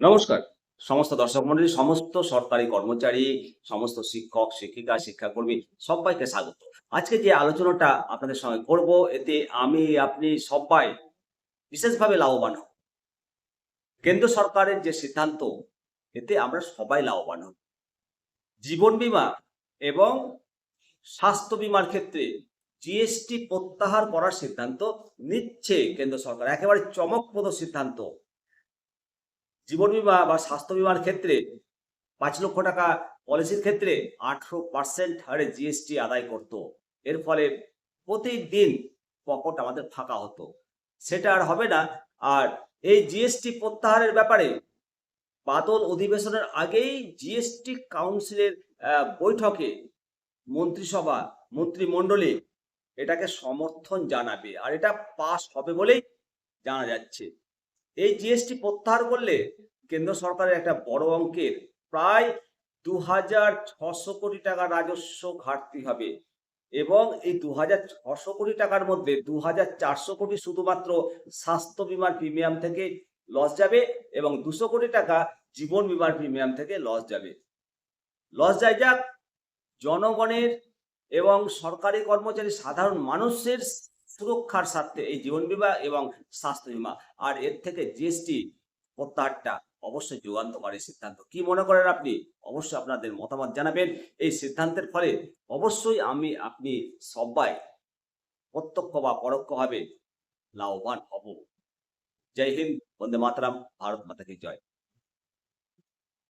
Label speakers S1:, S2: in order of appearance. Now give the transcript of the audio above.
S1: নমস্কার। সমস্ত দর্শক মন্ডলী, সমস্ত সরকারি কর্মচারী, সমস্ত শিক্ষক, শিক্ষিকা, শিক্ষাকর্মী, সবাইকে স্বাগত। আজকে যে আলোচনাটা আপনাদের সঙ্গে করব, এতে আমি, আপনি সবাই বিশেষভাবে লাভবান হব। কেন্দ্র সরকারের যে সিদ্ধান্ত, এতে আমরা সবাই লাভবান হব। জীবন বীমা এবং স্বাস্থ্য বীমার ক্ষেত্রে জিএসটি প্রত্যাহার করার সিদ্ধান্ত নিচ্ছে কেন্দ্র সরকার। একেবারে চমকপ্রদ সিদ্ধান্ত। জীবন বিমা বা স্বাস্থ্য বিমার ক্ষেত্রে পাঁচ লক্ষ টাকা পলিসির ক্ষেত্রে আঠারো পার্সেন্ট হারে জিএসটি আদায় করত। এর ফলে প্রতিদিন পকেট আমাদের ফাঁকা হতো। সেটা আর হবে না। আর এই জিএসটি প্রত্যাহারের ব্যাপারে বাদল অধিবেশনের আগেই জিএসটি কাউন্সিলের বৈঠকে মন্ত্রিসভা, মন্ত্রিমণ্ডলী এটাকে সমর্থন জানাবে। আর এটা পাস হবে বলেই জানা যাচ্ছে। এই জিএসটি প্রত্যাহার করলে কেন্দ্র সরকারের একটা বড় অঙ্কের প্রায় দু হাজার ছশো কোটি টাকা রাজস্ব ঘাটতি হবে। এবং এই দু হাজার ছশো কোটি টাকার মধ্যে দু হাজার চারশো কোটি শুধুমাত্র স্বাস্থ্য বিমার প্রিমিয়াম থেকে লস যাবে এবং দুশো কোটি টাকা জীবন বিমার প্রিমিয়াম থেকে লস যাবে। লস যায় যাক, জনগণের এবং সরকারি কর্মচারী, সাধারণ মানুষের সুরক্ষার স্বার্থে এই জীবন বীমা এবং স্বাস্থ্য বীমা আর এর থেকে জিএসটি প্রত্যাহারটা অবশ্যই যুগান্তকারী সিদ্ধান্ত। কি মনে করেন আপনি? অবশ্যই আপনাদের মতামত জানাবেন। এই সিদ্ধান্তের ফলে অবশ্যই আমি, আপনি সবাই প্রত্যক্ষ বা পরোক্ষভাবে লাভবান হব। জয় হিন্দ, বন্দে মাতরম, ভারত মাতা কি জয়।